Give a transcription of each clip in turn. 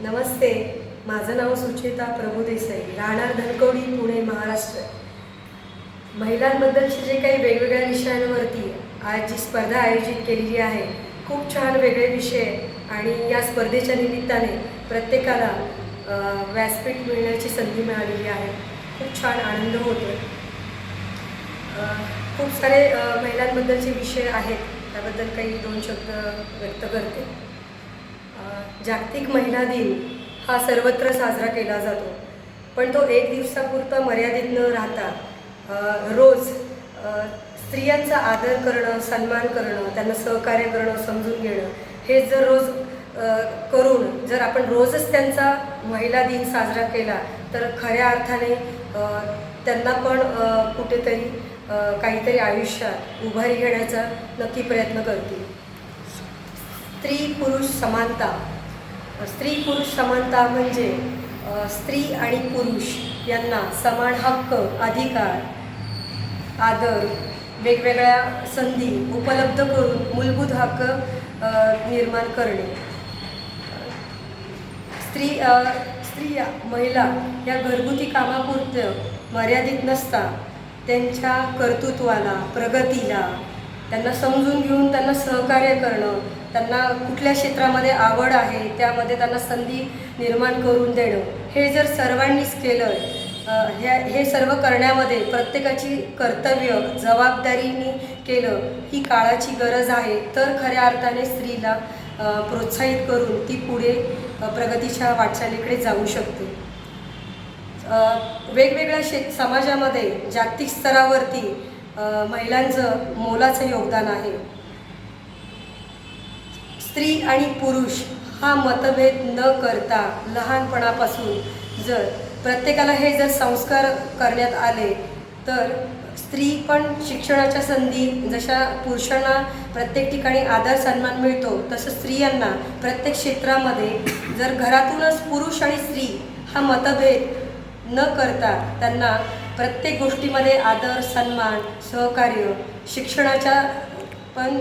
नमस्ते माझं नाव सुचेता प्रभुदेसाई राहणार धनकवडी पुणे महाराष्ट्र. महिलांबद्दलचे जे काही वेगवेगळ्या विषयांवरती आज जी स्पर्धा आयोजित केलेली आहे खूप छान वेगळे विषय आणि या स्पर्धेच्या निमित्ताने प्रत्येकाला व्यासपीठ मिळण्याची संधी मिळालेली आहे. खूप छान आनंद होतो खूप सारे महिलांबद्दलचे विषय आहेत त्याबद्दल काही दोन शब्द व्यक्त करते. जागतिक महिला दिन हा सर्वत्र साजरा केला जातो. पण तो एक दिवसापुरता मर्यादित न राहता रोज स्त्रियांचा आदर करणं सन्मान करणं त्यांना सहकार्य करणं समजून घेणं हे जर रोज करून जर आपण रोजच त्यांचा महिला दिन साजरा केला तर खऱ्या अर्थाने त्यांना पण कुठेतरी काहीतरी आयुष्यात उभारी घेण्याचा नक्की प्रयत्न करतील. स्त्री पुरुष समानता. स्त्री पुरुष समानता म्हणजे स्त्री आणि पुरुष यांना समान हक्क अधिकार आदर वेगवेगळ्या संधी उपलब्ध करून मूलभूत हक्क निर्माण करणे. स्त्री स्त्रिया महिला या घरगुती कामापुरतं मर्यादित नसता. त्यांच्या कर्तृत्वाला प्रगतीला त्यांना समजून घेऊन त्यांना सहकार्य करणं त्यांना कुठल्या क्षेत्रामध्ये आवड आहे त्यामध्ये त्यांना संधी निर्माण करून देणं हे जर सर्वांनीच केलं ह्या हे सर्व करण्यामध्ये प्रत्येकाची कर्तव्य जबाबदारीने केलं ही काळाची गरज आहे तर खऱ्या अर्थाने स्त्रीला प्रोत्साहित करून ती पुढे प्रगतीच्या वाटचालीकडे जाऊ शकते. वेगवेगळ्या शे समाजामध्ये जागतिक स्तरावरती महिलांचं मोलाचं योगदान आहे. स्त्री आणि पुरुष हा मतभेद न करता लहानपणापासून जर प्रत्येकाला हे जर संस्कार करण्यात आले तर स्त्री पण शिक्षणाच्या संधी जशा पुरुषांना प्रत्येक ठिकाणी आदर सन्मान मिळतो तसं स्त्रियांना प्रत्येक क्षेत्रामध्ये जर घरातूनच पुरुष आणि स्त्री हा मतभेद न करता त्यांना प्रत्येक गोष्टीमध्ये आदर सन्मान सहकार्य शिक्षणाच्या पण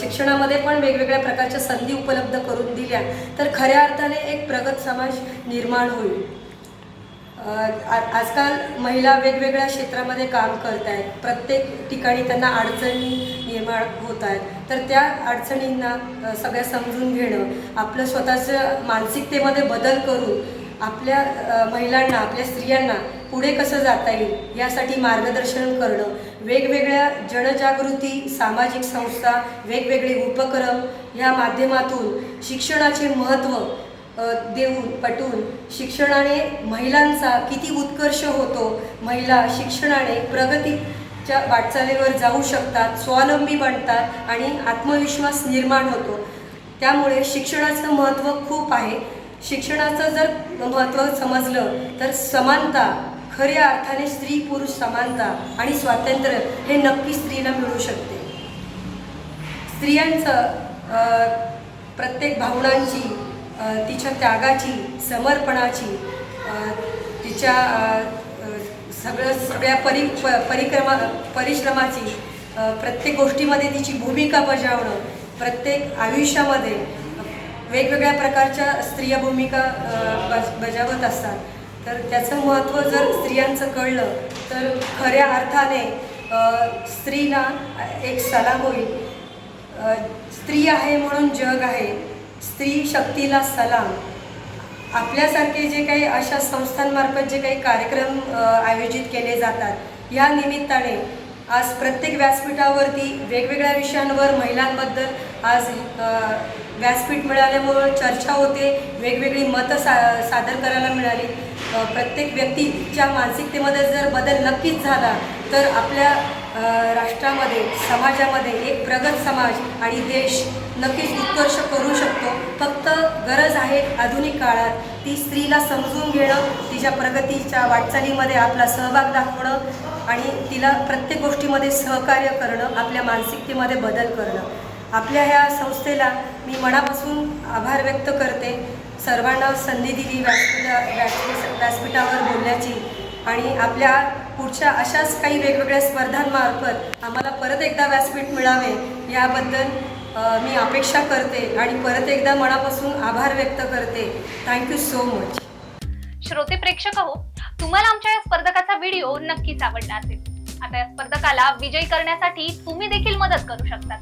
शिक्षणामध्ये पण वेगवेगळ्या प्रकारच्या संधी उपलब्ध करून दिल्या तर खऱ्या अर्थाने एक प्रगत समाज निर्माण होईल. आजकाल महिला वेगवेगळ्या क्षेत्रामध्ये काम करत आहेत प्रत्येक ठिकाणी त्यांना अडचणी निर्माण होत आहेत तर त्या अडचणींना सगळ्या समजून घेणं आपलं स्वतःचं मानसिकतेमध्ये बदल करून आपल्या महिलांना आपल्या स्त्रियांना पुढे कसं जाता येईल यासाठी मार्गदर्शन करणं वेगवेगळ्या जनजागृती सामाजिक संस्था वेगवेगळे उपक्रम या माध्यमातून शिक्षणाचे महत्त्व देऊन पटून शिक्षणाने महिलांचा किती उत्कर्ष होतो महिला शिक्षणाने प्रगतीच्या वाटचालीवर जाऊ शकतात स्वावलंबी बनतात आणि आत्मविश्वास निर्माण होतो. त्यामुळे शिक्षणाचं महत्त्व खूप आहे. शिक्षणाचं जर महत्त्व समजलं तर समानता खऱ्या अर्थाने स्त्री पुरुष समानता आणि स्वातंत्र्य हे नक्की स्त्रीला मिळू शकते. स्त्रियांचं प्रत्येक भावनांची तिच्या त्यागाची समर्पणाची तिच्या सगळं सगळ्या परि प परिक्रमा परिश्रमाची प्रत्येक गोष्टीमध्ये तिची भूमिका बजावणं प्रत्येक आयुष्यामध्ये वेगवेगळ्या प्रकारच्या स्त्रिया भूमिका बज बजावत असतात. तर त्याचं महत्त्व जर स्त्रियांचं कळलं तर खऱ्या अर्थाने स्त्रीला एक सलाम होईल. स्त्री आहे म्हणून जग आहे. स्त्री शक्तीला सलाम. आपल्यासारखे जे काही अशा संस्थांमार्फत जे काही कार्यक्रम आयोजित केले जातात या निमित्ताने आज प्रत्येक व्यासपीठावरती वेगवेगळ्या विषयांवर महिलांबद्दल आज व्यासपीठ मिळाल्यामुळं चर्चा होते वेगवेगळी मतं सा सादर करायला मिळाली. प्रत्येक व्यक्तीच्या मानसिकतेमध्ये जर बदल नक्कीच झाला तर आपल्या राष्ट्रामध्ये समाजामध्ये एक प्रगत समाज आणि देश नक्कीच उत्कर्ष करू शकतो. फक्त गरज आहे आधुनिक काळात. ती स्त्रीला समजून घेणं तिच्या प्रगतीच्या वाटचालीमध्ये आपला सहभाग दाखवणं आणि तिला प्रत्येक गोष्टीमध्ये सहकार्य करणं आपल्या मानसिकतेमध्ये बदल करणं. आपल्या ह्या संस्थेला मी मनापासून आभार व्यक्त करते. सर्वांना संधी दिली व्यासपीठा व्यासपीठ व्यासपीठावर बोलण्याची. आणि आपल्या पुढच्या अशाच काही वेगवेगळ्या स्पर्धांमार्फत आम्हाला परत एकदा व्यासपीठ मिळावे याबद्दल मी अपेक्षा करते. आणि परत एकदा मनापासून आभार व्यक्त करते. थँक्यू सो मच श्रोते प्रेक्षक हो तुम्हाला आमच्या या स्पर्धकाचा व्हिडिओ नक्कीच आवडला असेल. आता या स्पर्धकाला विजयी करण्यासाठी तुम्ही देखील मदत करू शकता.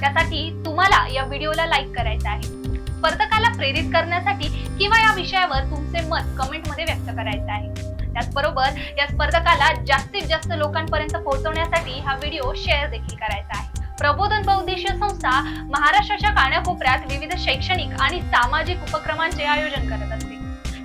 त्यासाठी तुम्हाला या व्हिडिओला लाईक करायचं आहे. स्पर्धकाला प्रेरित करण्यासाठी किंवा या विषयावर तुमचे मत कमेंटमध्ये व्यक्त करायचे आहे. त्याचबरोबर या स्पर्धकाला जास्तीत जास्त लोकांपर्यंत पोहोचवण्यासाठी हा व्हिडिओ शेअर देखील करायचा आहे. प्रबोधन बहुद्देशीय संस्था महाराष्ट्राच्या कानाकोपऱ्यात विविध शैक्षणिक आणि सामाजिक उपक्रमांचे आयोजन करत असते.